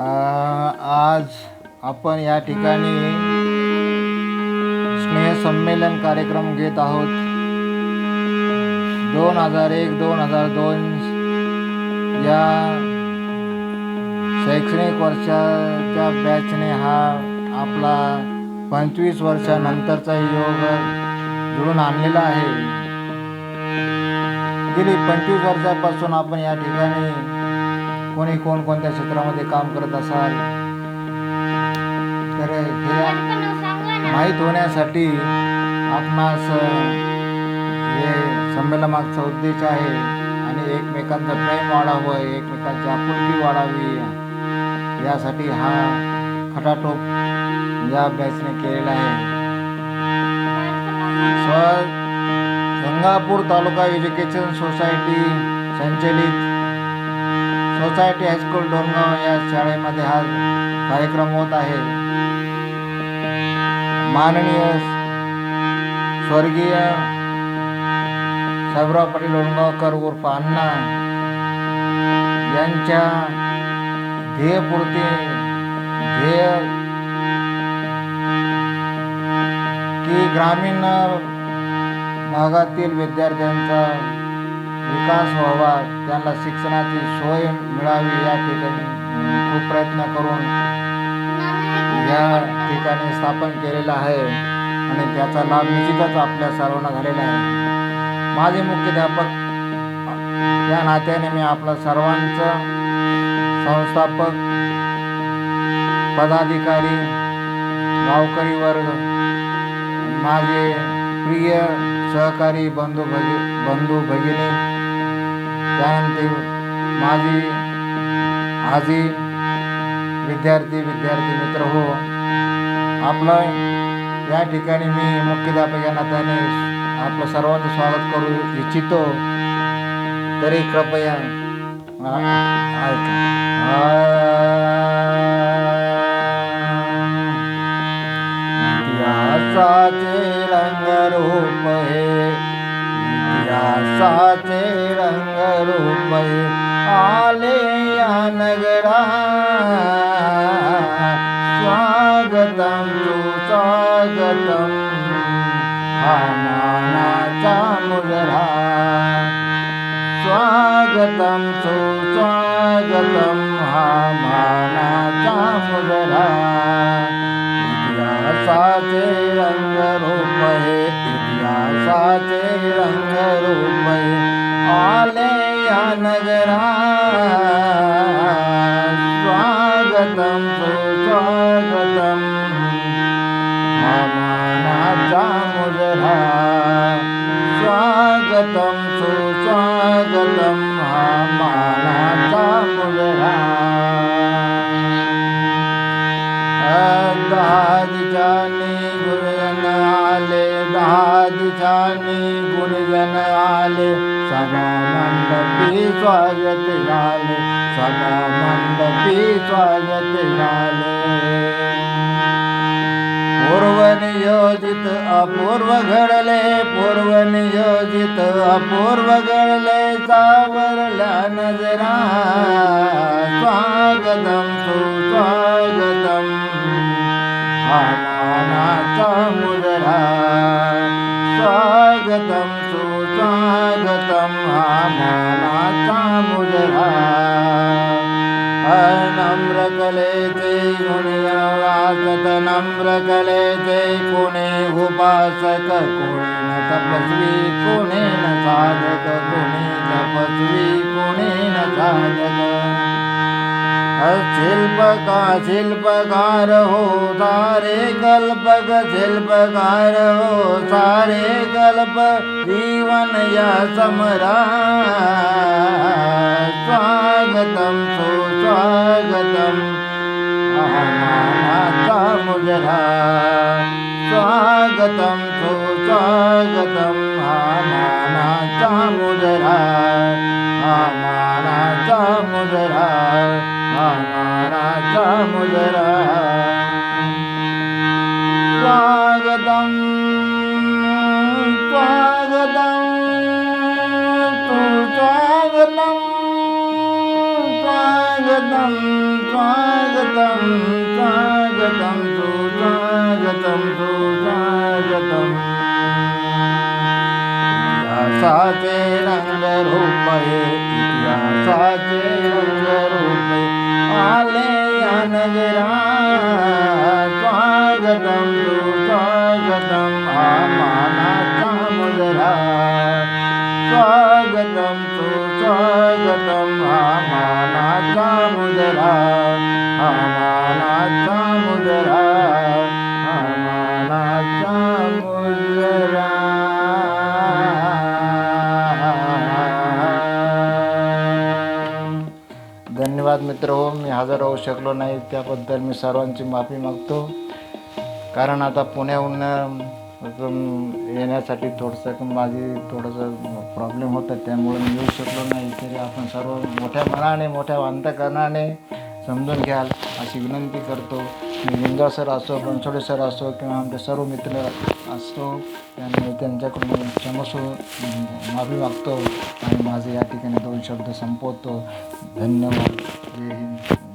आज आपण या ठिकाणी स्नेहसंमेलन कार्यक्रम घेत आहोत. दोन हजार एक दोन हजार दोन या शैक्षणिक वर्षाच्या बॅचने हा आपला पंचवीस वर्षानंतरचा योग जुळून आणलेला आहे. गेली पंचवीस वर्षापासून आपण या ठिकाणी कोणी कोणकोणत्या क्षेत्रामध्ये काम करत असाल तर हे माहीत होण्यासाठी आपणास हे संमेलनामागचा उद्देश आहे आणि एकमेकांचं प्रेम वाढावं एकमेकांची आपुलकी वाढावी. यासाठी हा खटाटोप या बॅचने केलेला आहे. स्व गंगापूर तालुका एज्युकेशन सोसायटी संचलित सोसायटी हायस्कूल डोरगाव या शाळेमध्ये हा कार्यक्रम होत आहे. माननीय स्वर्गीय साहेबराव पाटील डोंगगावकर उर्फ अण्णा यांच्या ध्येयपूर्ती ध्येय की ग्रामीण भागातील विद्यार्थ्यांचा विकास व्हावा त्यांना शिक्षणाची सोय मिळावी या ठिकाणी खूप प्रयत्न करून या ठिकाणी स्थापन केलेलं आहे आणि त्याचा लाभ निश्चितच आपल्या सर्वांना झालेला आहे. माझे मुख्याध्यापक या नात्याने मी आपला सर्वांचं संस्थापक पदाधिकारी गावकरी वर्ग माझे प्रिय सहकारी बंधू भगि बंधू भगिनी त्यानंतर माझी आजी विद्यार्थी विद्यार्थी मित्र हो आपलं या ठिकाणी मी मुख्याध्यापक या नात्याने आपलं सर्वांचं स्वागत करू इच्छितो. तरी कृपया इतिहासाचे रंगरूप हे इतिहासाचे रंगरूप हे आले या नगरा स्वागतम सुस्वागतम हा मानाचा मुजरा. स्वागतम सुस्वागतम हा मानाचा मुजरा. इतिहासाचे रंगरूप हे इतिहासाचे रंगरूप हे आले या नगरा स्वागतम सुस्वागतम हा मानाचा दिशानी गुणजन आले सभा मंडपी स्वागत झाले सभा स्वागत झाले पूर्वनियोजित अपूर्व घडले पूर्वनियोजित अपूर्व घडले सावरल्या नजरा स्वागतम सुस्वागतम. नम्र गले गुणीवासत कुणे उपासक कुणे न तपस्वी कुणे शिल्पका शिल्पकार हो सारे कल्पक शिल्पकार हो सारे कल्प जीवन या समरा। स्वागतम सुस्वागतम आनंदाचा इतिहासाचे रंग रूपये इतिहासाचे रंग रूपये आले या स्वागतम स्वागतं सुस्वागतं हा मानाचा स्वागतम स्वागतं सुस्वागतं हा मानाचा मुजरा हा धन्यवाद मित्र हो मी हजर राहू शकलो नाही त्याबद्दल मी सर्वांची माफी मागतो. कारण आता पुण्याहून येण्यासाठी थोडंसं माझी थोडंसं प्रॉब्लेम होता त्यामुळे मी येऊ शकलो नाही. तरी आपण सर्व मोठ्या मनाने मोठ्या अंतकरणाने समजून घ्याल अशी विनंती करतो. मी सर असो बनसोडे सर असो किंवा आमचे सर्व मित्र असो त्यामुळे त्यांच्याकडून क्षमस्व माफी मागतो आणि माझे या ठिकाणी दोन शब्द संपवतो. धन्यवाद. जय हिंद.